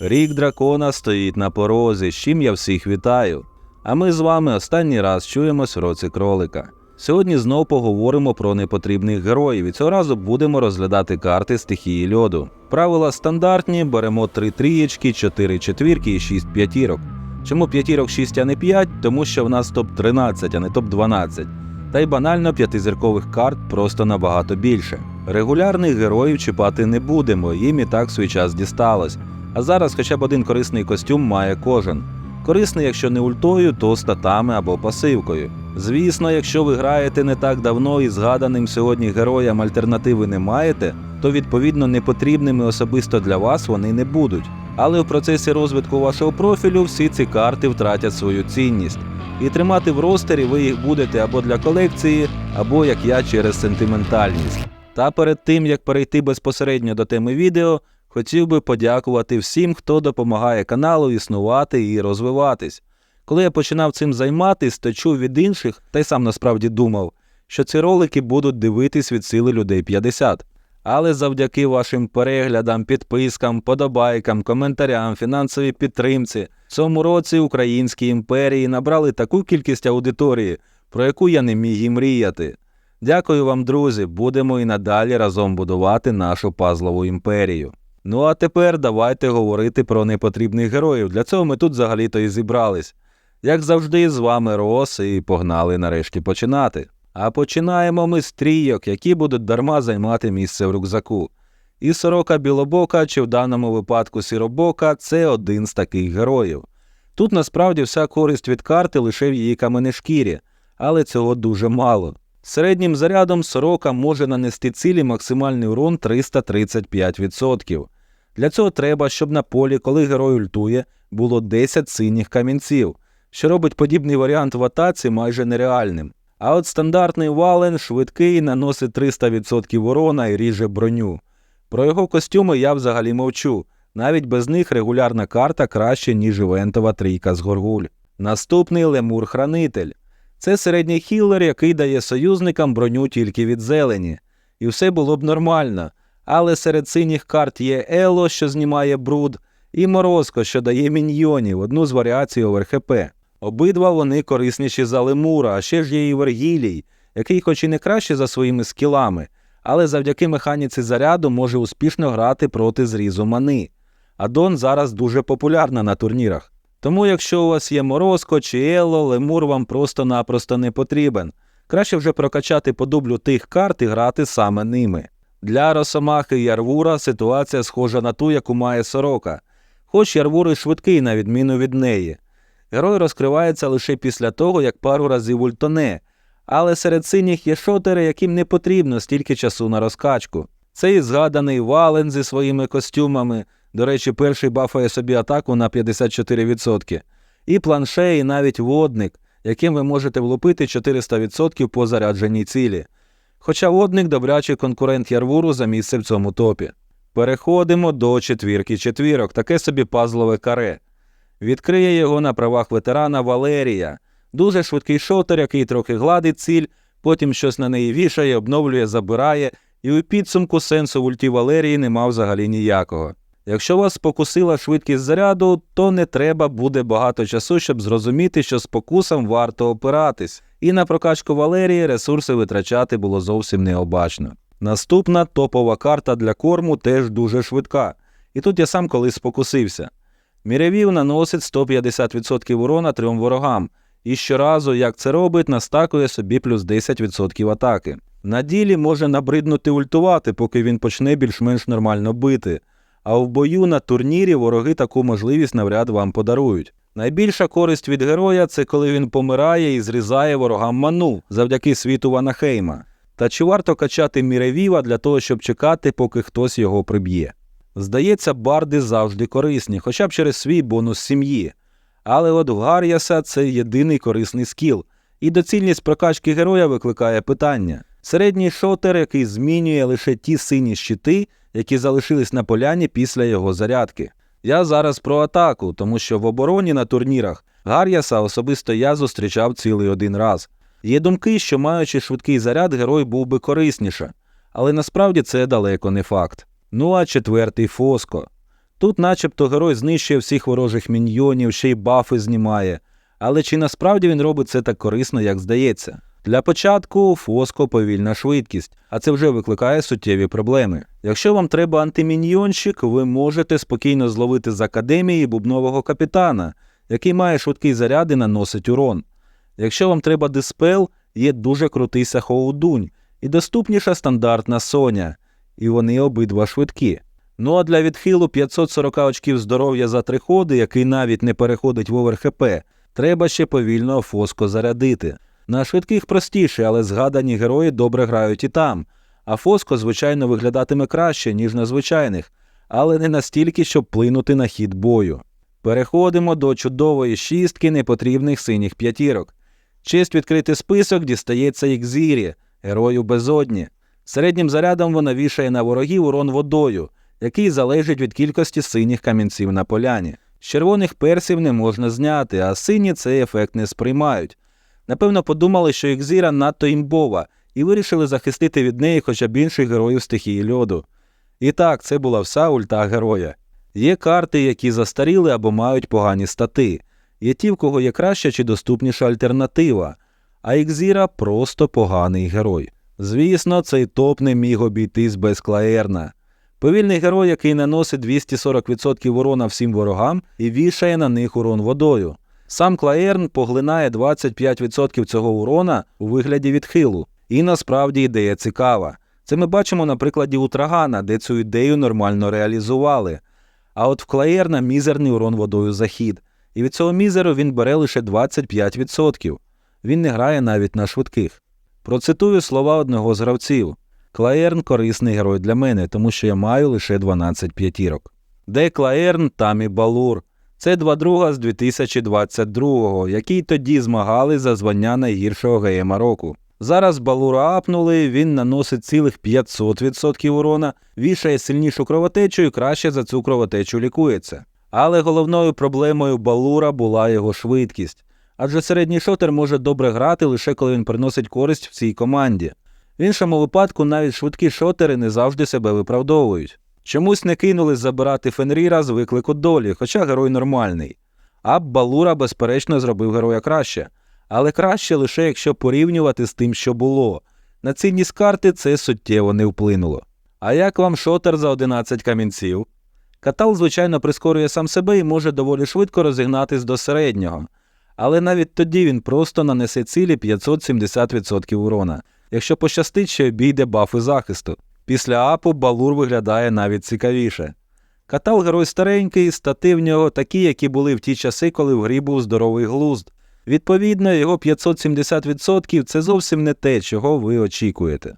Рік дракона стоїть на порозі, з чим я всіх вітаю. А ми з вами останній раз чуємось в році кролика. Сьогодні знов поговоримо про непотрібних героїв і цього разу будемо розглядати карти стихії льоду. Правила стандартні: беремо 3 трієчки, 4 четвірки і 6 п'ятірок. Чому п'ятірок 6, а не 5? Тому що в нас топ 13, а не топ 12. Та й банально п'ятизіркових карт просто набагато більше. Регулярних героїв чіпати не будемо, їм і так свій час дісталось. А зараз хоча б один корисний костюм має кожен. Корисний, якщо не ультою, то статами або пасивкою. Звісно, якщо ви граєте не так давно і згаданим сьогодні героям альтернативи не маєте, то відповідно непотрібними особисто для вас вони не будуть. Але в процесі розвитку вашого профілю всі ці карти втратять свою цінність. І тримати в ростері ви їх будете або для колекції, або як я через сентиментальність. Та перед тим як перейти безпосередньо до теми відео, хотів би подякувати всім, хто допомагає каналу існувати і розвиватись. Коли я починав цим займатись, то чув від інших, та й сам насправді думав, що ці ролики будуть дивитись від сили людей 50. Але завдяки вашим переглядам, підпискам, подобайкам, коментарям, фінансовій підтримці, в цьому році українські імперії набрали таку кількість аудиторії, про яку я не міг і мріяти. Дякую вам, друзі. Будемо і надалі разом будувати нашу пазлову імперію. Ну а тепер давайте говорити про непотрібних героїв. Для цього ми тут взагалі-то і зібрались. Як завжди, з вами Рос, і погнали нарешті починати. А починаємо ми з трійок, які будуть дарма займати місце в рюкзаку. І сорока білобока, чи в даному випадку сіробока, це один з таких героїв. Тут насправді вся користь від карти лише в її каменешкірі, але цього дуже мало. Середнім зарядом сорока може нанести цілі максимальний урон 335%. Для цього треба, щоб на полі, коли герой ультує, було 10 синіх камінців, що робить подібний варіант в атаці майже нереальним. А от стандартний вален швидкий наносить 300% урона і ріже броню. Про його костюми я взагалі мовчу. Навіть без них регулярна карта краще, ніж івентова трійка з горгуль. Наступний лемур-хранитель. Це середній хіллер, який дає союзникам броню тільки від зелені. І все було б нормально. Але серед синіх карт є Ело, що знімає бруд, і Морозко, що дає міньйонів, одну з варіацій ОверХП. Обидва вони корисніші за Лемура, а ще ж є і Вергілій, який, хоч і не краще за своїми скілами, але завдяки механіці заряду може успішно грати проти зрізу мани. Адон зараз дуже популярна на турнірах. Тому, якщо у вас є Морозко чи Ело, Лемур вам просто-напросто не потрібен. Краще вже прокачати по дублю тих карт і грати саме ними. Для Росомахи Ярвура ситуація схожа на ту, яку має сорока, хоч Ярвур і швидкий, на відміну від неї. Герой розкривається лише після того, як пару разів ультоне, але серед синіх є шотери, яким не потрібно стільки часу на розкачку. Це і згаданий Вален зі своїми костюмами. До речі, перший бафає собі атаку на 54%. І планше, і навіть водник, яким ви можете влупити 400% по зарядженій цілі. Хоча водник добрячий конкурент Ярвуру за місце в цьому топі. Переходимо до четвірки четвірок, таке собі пазлове каре. Відкриє його на правах ветерана Валерія, дуже швидкий шотер, який трохи гладить ціль, потім щось на неї вішає, обновлює, забирає, і у підсумку сенсу в ульті Валерії нема взагалі ніякого. Якщо вас спокусила швидкість заряду, то не треба буде багато часу, щоб зрозуміти, що спокусом варто опиратись, і на прокачку Валерії ресурси витрачати було зовсім необачно. Наступна топова карта для корму теж дуже швидка, і тут я сам колись спокусився. Мірявів наносить 150% урона трьом ворогам, і щоразу, як це робить, настакує собі плюс 10% атаки. На ділі може набриднути ультувати, поки він почне більш-менш нормально бити. А в бою на турнірі вороги таку можливість навряд вам подарують. Найбільша користь від героя це коли він помирає і зрізає ворогам ману завдяки світу Ванахейма. Та чи варто качати Міревіва для того, щоб чекати, поки хтось його приб'є? Здається, барди завжди корисні, хоча б через свій бонус сім'ї. Але от в Гар'яса це єдиний корисний скіл, і доцільність прокачки героя викликає питання. Середній шотер, який змінює лише ті сині щити, які залишились на поляні після його зарядки. Я зараз про атаку, тому що в обороні на турнірах Гар'яса особисто я зустрічав цілий один раз. Є думки, що маючи швидкий заряд, герой був би корисніше, але насправді це далеко не факт. Ну а четвертий Фоско. Тут, начебто, герой знищує всіх ворожих міньйонів, ще й бафи знімає. Але чи насправді він робить це так корисно, як здається? Для початку фоско повільна швидкість, а це вже викликає суттєві проблеми. Якщо вам треба антиміньйонщик, ви можете спокійно зловити з академії бубнового капітана, який має швидкий заряд і наносить урон. Якщо вам треба диспел, є дуже крутий Сахоудунь і доступніша стандартна Соня, і вони обидва швидкі. Ну а для відхилу 540 очків здоров'я за три ходи, який навіть не переходить в овер ХП, треба ще повільно фоско зарядити. На швидких простіше, але згадані герої добре грають і там. А фоско, звичайно, виглядатиме краще, ніж на звичайних, але не настільки, щоб вплинути на хід бою. Переходимо до чудової шістки непотрібних синіх п'ятірок. Честь відкрити список дістається Ікзірі, герою безодні. Середнім зарядом вона вішає на ворогів урон водою, який залежить від кількості синіх камінців на поляні. З червоних персів не можна зняти, а сині цей ефект не сприймають. Напевно, подумали, що Ікзіра надто імбова, і вирішили захистити від неї хоча б інших героїв стихії льоду. І так, це була вся ульта героя. Є карти, які застаріли або мають погані стати. Є ті, в кого є краща чи доступніша альтернатива, а Ікзіра просто поганий герой. Звісно, цей топ не міг обійтись без Клаерна. Повільний герой, який наносить 240% урона всім ворогам і вішає на них урон водою. Сам Клаерн поглинає 25% цього урона у вигляді відхилу. І насправді ідея цікава. Це ми бачимо на прикладі Утрагана, де цю ідею нормально реалізували. А от в Клаерна мізерний урон водою за хід. І від цього мізеру він бере лише 25%. Він не грає навіть на швидких. Процитую слова одного з гравців. Клаерн корисний герой для мене, тому що я маю лише 12 п'ятірок. Де Клаерн, там і Балур. Це два друга з 2022-го, які тоді змагали за звання найгіршого ГМа року. Зараз Балура апнули, він наносить цілих 500% урона, вішає сильнішу кровотечу і краще за цю кровотечу лікується. Але головною проблемою Балура була його швидкість. Адже середній шотер може добре грати лише коли він приносить користь в цій команді. В іншому випадку навіть швидкі шотери не завжди себе виправдовують. Чомусь не кинулись забирати Фенріра з виклику долі, хоча герой нормальний. А Балура, безперечно, зробив героя краще. Але краще лише якщо порівнювати з тим, що було. На цінність карти це суттєво не вплинуло. А як вам шотер за 11 камінців? Катал, звичайно, прискорює сам себе і може доволі швидко розігнатись до середнього. Але навіть тоді він просто нанесе цілі 570% урона, якщо пощастить, що обійде бафи захисту. Після апу Балур виглядає навіть цікавіше. Катал герой старенький, стати в нього такі, які були в ті часи, коли в грі був здоровий глузд. Відповідно, його 570% це зовсім не те, чого ви очікуєте.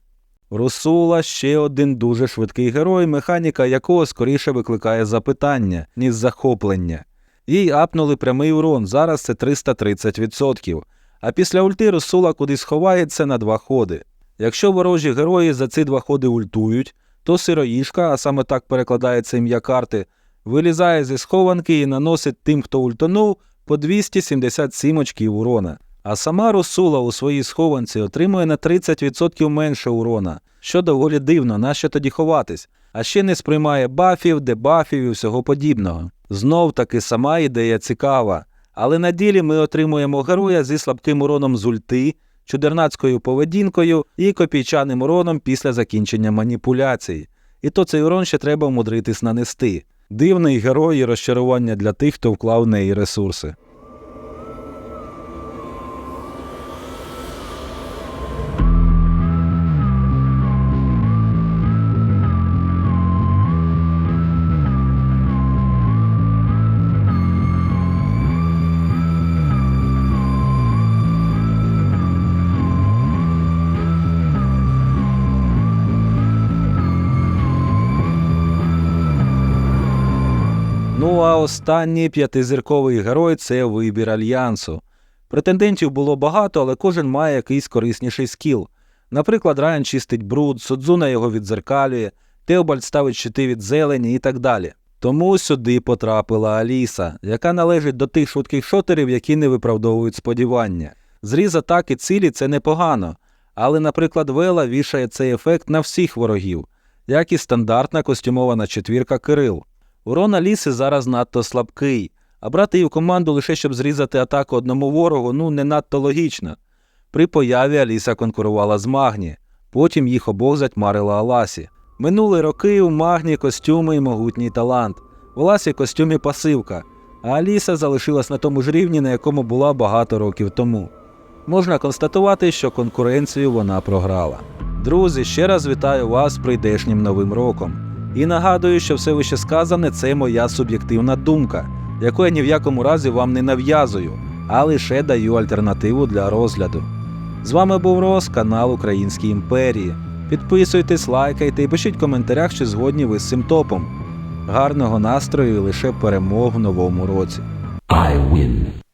Русула ще один дуже швидкий герой, механіка якого скоріше викликає запитання, ніж захоплення. Їй апнули прямий урон, зараз це 330%. А після ульти Русула кудись ховається на два ходи. Якщо ворожі герої за ці два ходи ультують, то сироїшка, а саме так перекладається ім'я карти, вилізає зі схованки і наносить тим, хто ультанув, по 277 очків урона. А сама Русула у своїй схованці отримує на 30% менше урона, що доволі дивно, нащо тоді ховатись, а ще не сприймає бафів, дебафів і всього подібного. Знов таки сама ідея цікава, але на ділі ми отримуємо героя зі слабким уроном з ульти, чудернацькою поведінкою і копійчаним уроном після закінчення маніпуляцій. І то цей урон ще треба умудритись нанести. Дивний герой і розчарування для тих, хто вклав в неї ресурси. Останній п'ятизірковий герой це вибір альянсу. Претендентів було багато, але кожен має якийсь корисніший скіл. Наприклад, Райан чистить бруд, Судзуна його відзеркалює, Теобальд ставить щити від зелені і так далі. Тому сюди потрапила Аліса, яка належить до тих швидких шотерів, які не виправдовують сподівання. Зріз атаки цілі це непогано, але, наприклад, Вела вішає цей ефект на всіх ворогів, як і стандартна костюмована четвірка Кирил. Урон Аліси зараз надто слабкий, а брати її в команду лише щоб зрізати атаку одному ворогу, ну не надто логічно. При появі Аліса конкурувала з Магні, потім їх обох затьмарила Аласі. Минули роки у Магні костюми і могутній талант. В Аласі костюмі пасивка, а Аліса залишилась на тому ж рівні, на якому була багато років тому. Можна констатувати, що конкуренцію вона програла. Друзі, ще раз вітаю вас з прийдешнім новим роком. І нагадую, що все вище сказане це моя суб'єктивна думка, яку я ні в якому разі вам не нав'язую, а лише даю альтернативу для розгляду. З вами був Рос, канал Українській імперії. Підписуйтесь, лайкайте і пишіть в коментарях, чи згодні ви з цим топом. Гарного настрою і лише перемог в новому році. I win.